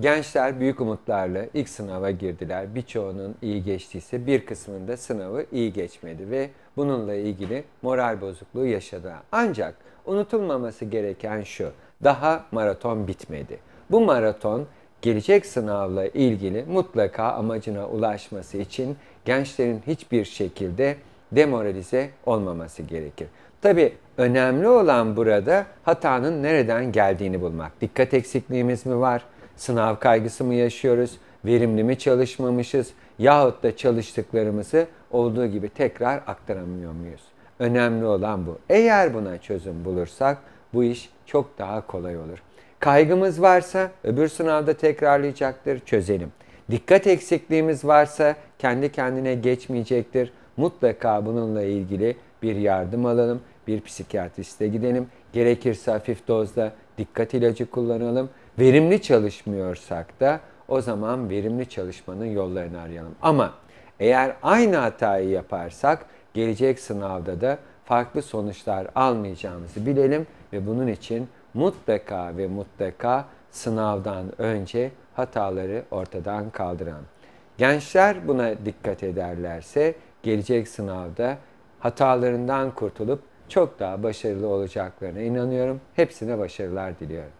Gençler büyük umutlarla ilk sınava girdiler. Birçoğunun iyi geçtiyse bir kısmında sınavı iyi geçmedi ve bununla ilgili moral bozukluğu yaşadı. Ancak unutulmaması gereken şu. Daha maraton bitmedi. Bu maraton gelecek sınavla ilgili mutlaka amacına ulaşması için gençlerin hiçbir şekilde demoralize olmaması gerekir. Tabi önemli olan burada hatanın nereden geldiğini bulmak. Dikkat eksikliğimiz mi var? Sınav kaygısı mı yaşıyoruz? Verimli mi çalışmamışız? Yahut da çalıştıklarımızı olduğu gibi tekrar aktaramıyor muyuz? Önemli olan bu. Eğer buna çözüm bulursak bu iş çok daha kolay olur. Kaygımız varsa öbür sınavda tekrarlayacaktır, çözelim. Dikkat eksikliğimiz varsa kendi kendine geçmeyecektir. Mutlaka bununla ilgili bir yardım alalım, bir psikiyatriste gidelim. Gerekirse hafif dozda dikkat ilacı kullanalım. Verimli çalışmıyorsak da o zaman verimli çalışmanın yollarını arayalım. Ama eğer aynı hatayı yaparsak gelecek sınavda da farklı sonuçlar almayacağımızı bilelim ve bunun için mutlaka ve mutlaka sınavdan önce hataları ortadan kaldıran. Gençler buna dikkat ederlerse gelecek sınavda hatalarından kurtulup çok daha başarılı olacaklarına inanıyorum. Hepsine başarılar diliyorum.